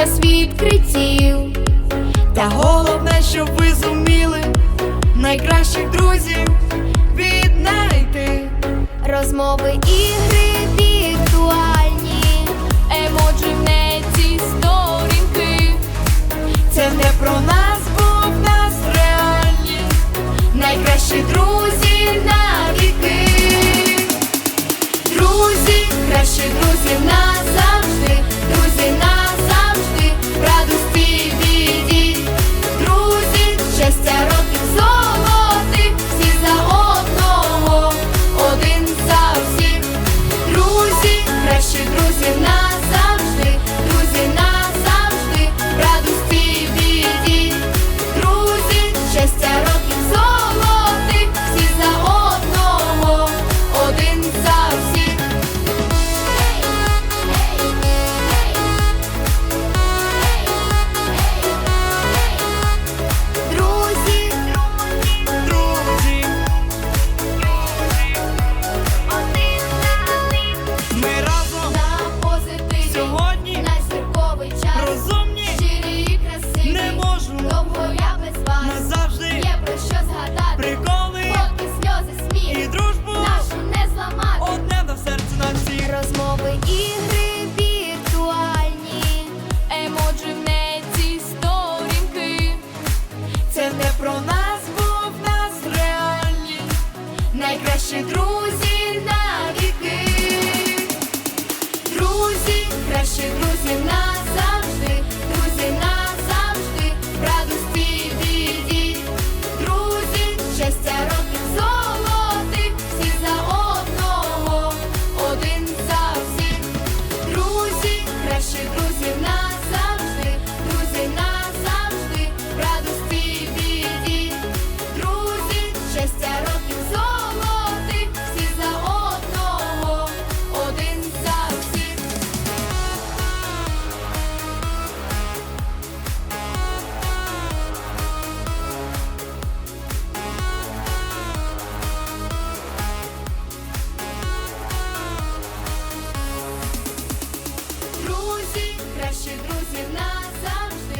час відкриттів. Та головне, щоб ви зуміли найкращих друзів віднайти розмови ігри. друзів назавжди.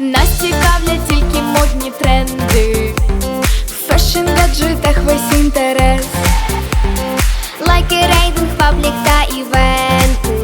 Нас цікавлять тільки модні тренди, в фешн гаджетах весь інтерес, лайки, рейтинг, паблік та івенти.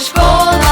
szkoła